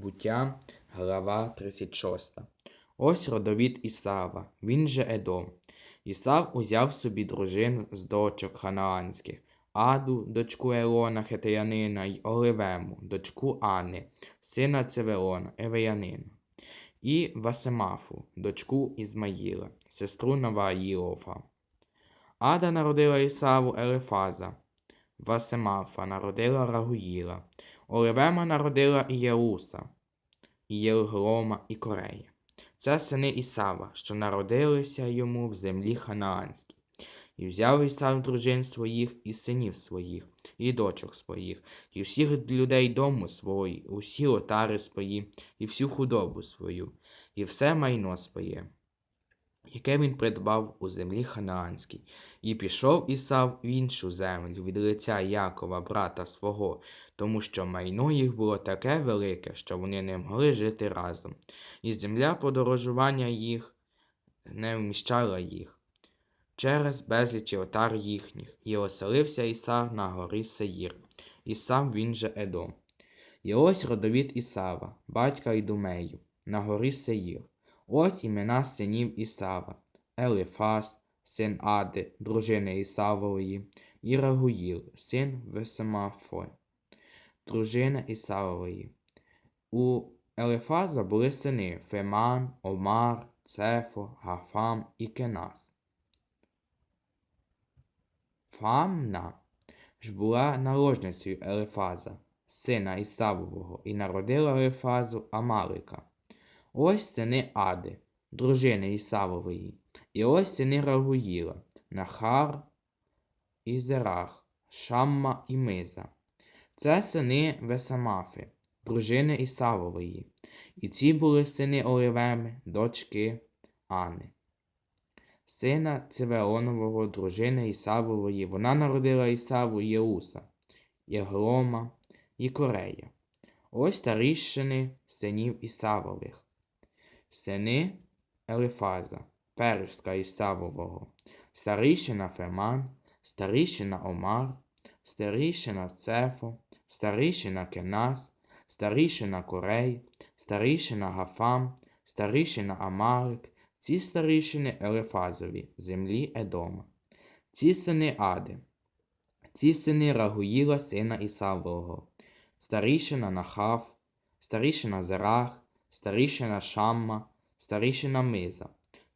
Буття, глава 36. Ось родовід Ісава, він же Едом. Ісав узяв собі дружин з дочок ханаанських, Аду, дочку Елона Хетеянина й Оливему, дочку Анни, сина Цевелона, Евеянина, і Васемафу, дочку Ізмаїла, сестру Наваїлофа. Ада народила Ісаву Елефаза, Васемафа народила Рагуїла, Оливема народила Ієуса, Єлглома і Корея. Це сини Ісава, що народилися йому в землі ханаанській. І взяв Ісав дружин своїх і синів своїх, і дочок своїх, і всіх людей дому свого, і усі отари свої, і всю худобу свою, і все майно своє, яке він придбав у землі ханаанській. І пішов Ісав в іншу землю від лиця Якова, брата свого, тому що майно їх було таке велике, що вони не могли жити разом, і земля подорожування їх не вміщала їх через безлічі отар їхніх, і оселився Ісав на горі Сеїр, і сам він же Едом. І ось родовід Ісава, батька Ідумею, на горі Сеїр. Ось імена синів Ісава, Елифас, син Ади, дружини Ісавової, і Рагуїл, син Весемафой, дружина Ісавової. У Елифаза були сини Феман, Омар, Цефо, Гафам і Кенас. Фамна ж була наложницею Елефаза, сина Ісавового, і народила Елефазу Амалика. Ось сини Ади, дружини Ісавової, і ось сини Рагуїла, Нахар і Зерах, Шамма і Миза. Це сини Весамафи, дружини Ісавової, і ці були сини Оливеми, дочки Ани сина Цивеонового, дружини Ісавової, вона народила Ісаву Єуса, Єглома і Корея. Ось старіщини синів Ісавових, сини Елифаза, перська Ісавового, старіщина Феман, старіщина Омар, старіщина Цефо, старіщина Кенас, старіщина Корей, старіщина Гафам, старіщина Амалик, ці старішини Елефазові, землі Едома, ці сини Ади, ці сини Рагуїла, сина Ісавового, старішина Нахав, старішина Зерах, старішина Шамма, старішина Миза,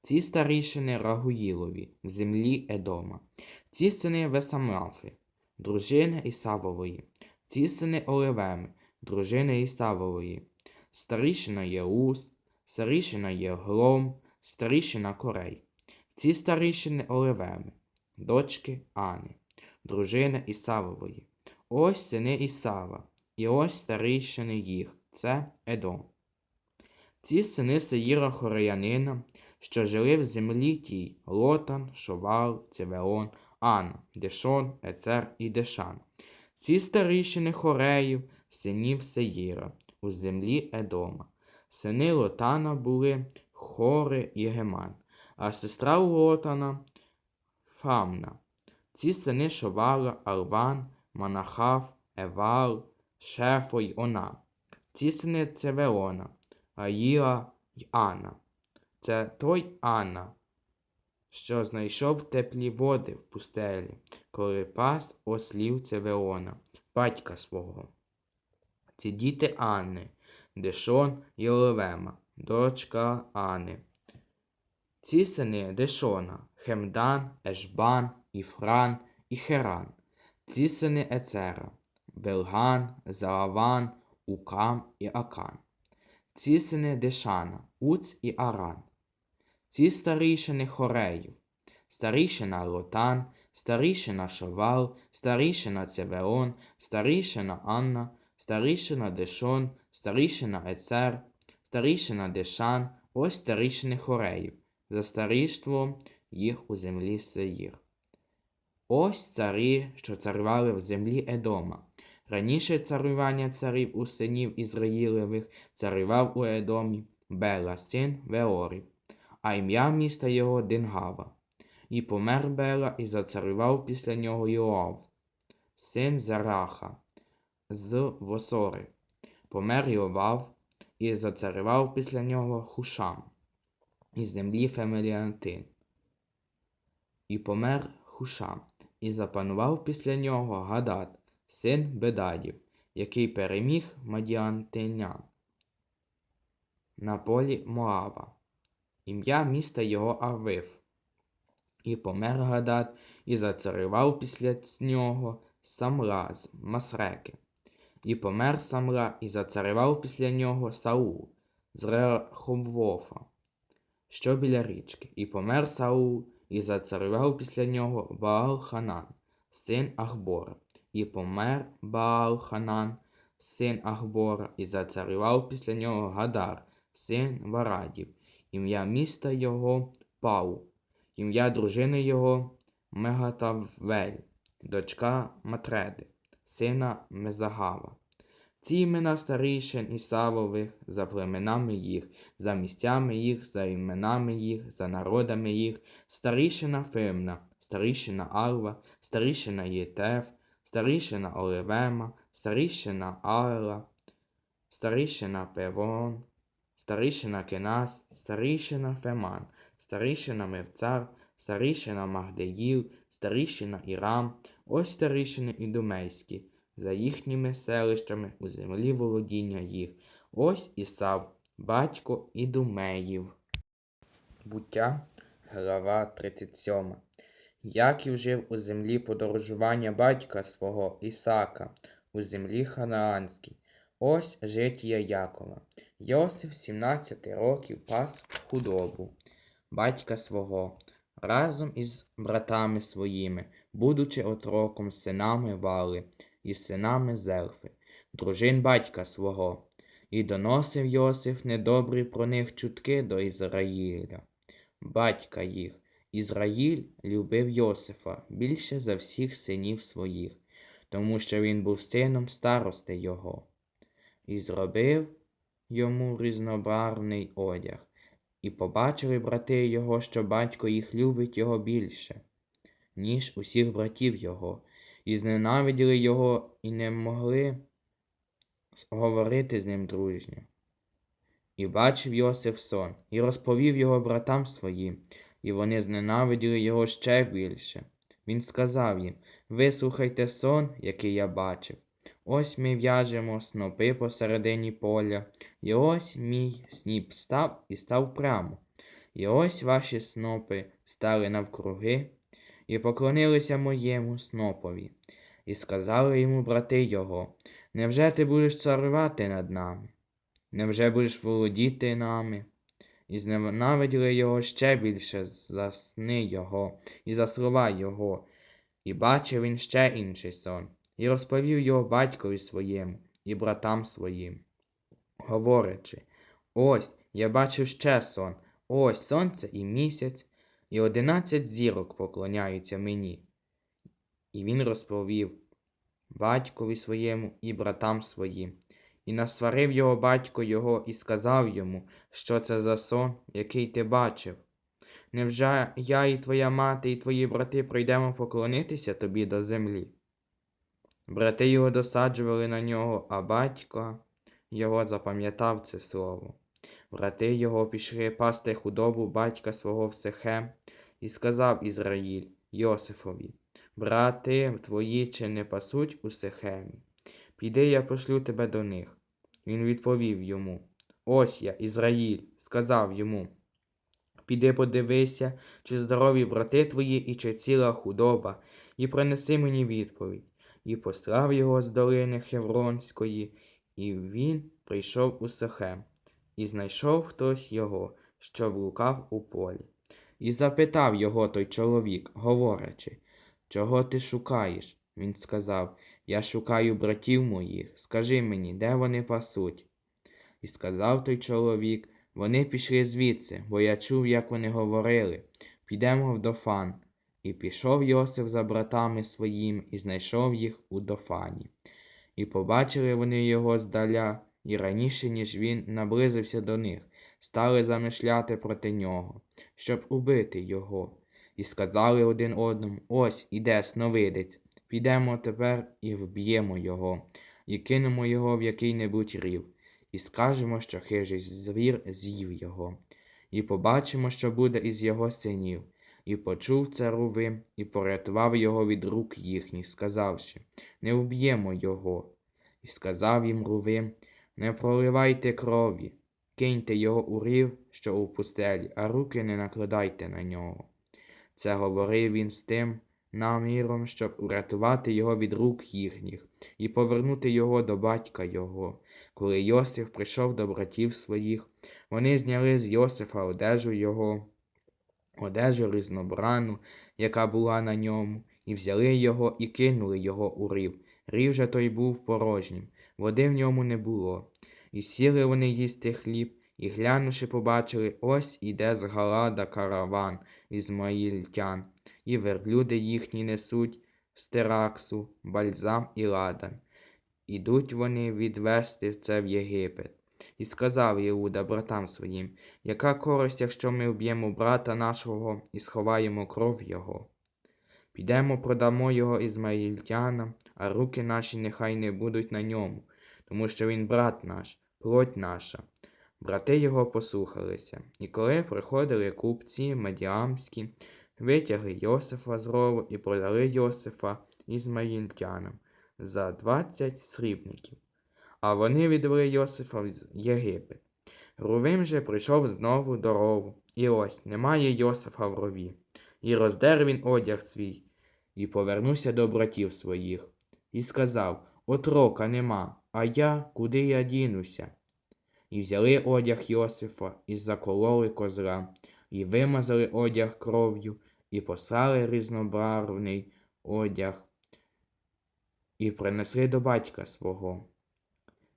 ці старішини Рагуїлові, в землі Едома, ці сини Весамафи, дружини Ісавової, ці сини Оливеми, дружини Ісавової, старішина Єус, старішина Єглом, старішина Корей. Ці старішини Оливеми, дочки Ани, дружина Ісавової. Ось сини Ісава, і ось старішини їх це Едом. Ці сини Сеїра Хореянина, що жили в землі тій Лотан, Шовал, Цевеон, Ана, Дешон, Ецер і Дешан. Ці старішини Хореїв, синів Сеїра, у землі Едома. Сини Лотана були Хори і Геман, а сестра Лотана Фамна. Ці сини Шовала, Алван, Манахав, Евал, Шефо й Она. Ці сини Цевеона, Аїла й Анна. Це той Анна, що знайшов теплі води в пустелі, коли пас ослів Цевеона, батька свого. Ці діти Анни, Дешон і Оливема дочка Ани. Ці сини Дешона, Хемдан, Ешбан, Іфран і Херан. Ці сини Ецера, Белган, Зааван, Укам і Акан. Ці сини Дешана, Уц і Аран. Ці старішини Хореїв, старішина Лотан, старішина Шовал, старішина Цевеон, старішина Анна, старішина Дешон, старішина Ецер, старішина Дешан, ось старішини Хореїв, за старіштвом їх у землі Сеїр. Ось царі, що царювали в землі Едома. Раніше царювання царів у синів Ізраїлевих царював у Едомі Бела, син Веорів, а ім'я міста його Дингава. І помер Бела, і зацарював після нього Йоав, син Зараха, з Восори. Помер Йовав, і зацарював після нього Хушам із землі Фемеліантин. І помер Хушам, і запанував після нього Гадад, син Бедадів, який переміг Мадіантинян на полі Моава. Ім'я міста його Авив. І помер Гадад, і зацарював після нього Самла з Масреки. І помер Самла, і зацарював після нього Саул з Реховофа, що біля річки. І помер Саул, і зацарював після нього Баал Ханан, син Ахбора. І помер Баал Ханан, син Ахбора, і зацарював після нього Гадар, син Варадів. Ім'я міста його Пау, ім'я дружини його Мегатавель, дочка Матреди, сина Мезагава. Ці імена старішин Ісавових за племенами їх, за місцями їх, за іменами їх, за народами їх, старішина Фимна, старішина Алва, старішина Єтеф, старішина Оливема, старішина Алла, старішина Певон, старішина Кенас, старішина Феман, старішина Мевцар, старішина Магдеїл, старішина Ірам, ось старішини Ідумейські, за їхніми селищами у землі володіння їх. Ось Ісав, батько Ідумеїв. Буття, глава 37. Яків жив у землі подорожування батька свого Ісака, у землі Ханаанській. Ось життя Якова. Йосиф 17 років пас худобу батька свого, разом із братами своїми, будучи отроком синами Вали і синами Зелфи, дружин батька свого, і доносив Йосиф недобрі про них чутки до Ізраїля, батька їх. Ізраїль любив Йосифа більше за всіх синів своїх, тому що він був сином старости його, і зробив йому різнобарвний одяг. І побачили брати його, що батько їх любить його більше, ніж усіх братів його, і зненавиділи його і не могли говорити з ним дружньо. І бачив Йосиф сон, і розповів його братам своїм, і вони зненавиділи його ще більше. Він сказав їм Вислухайте сон, який я бачив. Ось ми в'яжемо снопи посередині поля, і ось мій сніп став і став прямо. І ось ваші снопи стали навкруги і поклонилися моєму снопові, і сказали йому брати його, невже ти будеш царювати над нами? Невже будеш володіти нами? І зненавиділи його ще більше за сни його і за слова його, і бачив він ще інший сон, і розповів його батькові своєму і братам своїм, говорячи, ось я бачив ще сон, ось сонце і місяць, і одинадцять зірок поклоняються мені. І він розповів батькові своєму і братам своїм, і насварив його батько його і сказав йому, що це за сон, який ти бачив. Невже я і твоя мати, і твої брати прийдемо поклонитися тобі до землі? Брати його досаджували на нього, а батько його запам'ятав це слово. Брати його пішли пасти худобу батька свого в Сехем, і сказав Ізраїль Йосифові, брати твої чи не пасуть у Сехемі? Піди, я пошлю тебе до них. Він відповів йому Ось я, Ізраїль, сказав йому. Піди подивися, чи здорові брати твої і чи ціла худоба, і принеси мені відповідь. І послав його з долини Хевронської, і він прийшов у Сехем, і знайшов хтось його, що блукав у полі. І запитав його той чоловік, говорячи, чого ти шукаєш? Він сказав, я шукаю братів моїх, скажи мені, де вони пасуть? І сказав той чоловік, вони пішли звідси, бо я чув, як вони говорили. Підемо в Дофан. І пішов Йосиф за братами своїм і знайшов їх у Дофані. І побачили вони його здаля, і раніше, ніж він наблизився до них, стали замишляти проти нього, щоб убити його. І сказали один одному Ось іде сновидець, підемо тепер і вб'ємо його, і кинемо його в який-небудь рів. і скажемо, що хижий звір з'їв його, і побачимо, що буде із його синів. І почув це Рувим, і порятував його від рук їхніх, сказавши, не вб'ємо його. І сказав їм Рувим, не проливайте крові, киньте його у рів, що у пустелі, а руки не накладайте на нього. Це говорив він з тим наміром, щоб урятувати його від рук їхніх і повернути його до батька його. Коли Йосиф прийшов до братів своїх, вони зняли з Йосифа одежу його, одежу різнобрану, яка була на ньому, і взяли його і кинули його у рів. Рів же той був порожнім, води в ньому не було. І сіли вони їсти хліб, і глянувши, побачили, ось іде з Галада караван ізмаїльтян, і верблюди їхні несуть з Тераксу, бальзам і ладан. Ідуть вони відвести це в Єгипет. І сказав Іуда братам своїм, яка користь, якщо ми вб'ємо брата нашого і сховаємо кров його? Підемо, продамо його ізмаїльтянам, а руки наші нехай не будуть на ньому, тому що він брат наш, плоть наша. Брати його послухалися, і коли приходили купці медіамські, витягли Йосифа з рову і продали Йосифа ізмаїльтянам за двадцять срібників. А вони відвели Йосифа в Єгипет. Рувим же прийшов знову до рову, і ось немає Йосифа в рові. І роздер він одяг свій, і повернувся до братів своїх, і сказав Отрока нема, а я куди я дінуся? І взяли одяг Йосифа, і закололи козла, і вимазали одяг кров'ю, і послали різнобарвний одяг, і принесли до батька свого.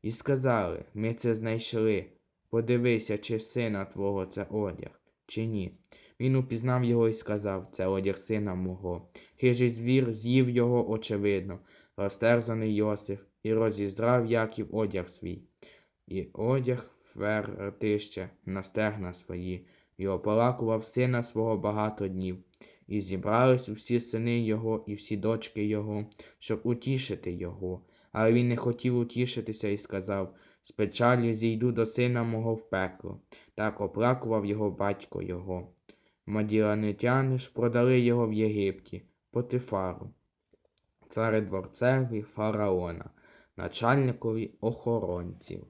І сказали Ми це знайшли. Подивися, чи сина твого це одяг, чи ні. Він упізнав його і сказав Це одяг сина мого. Хижий звір з'їв його, очевидно, розтерзаний Йосиф, і розіздрав Яків одяг свій, і одяг фертище на стегна свої, і ополакував сина свого багато днів. І зібрались усі сини його і всі дочки його, щоб утішити його. Але він не хотів утішитися і сказав з печалі зійду до сина мого в пекло. Так оплакував його батько його. Мадіанитяни ж продали його в Єгипті, Потифару, цари дворцеві фараона, начальникові охоронців.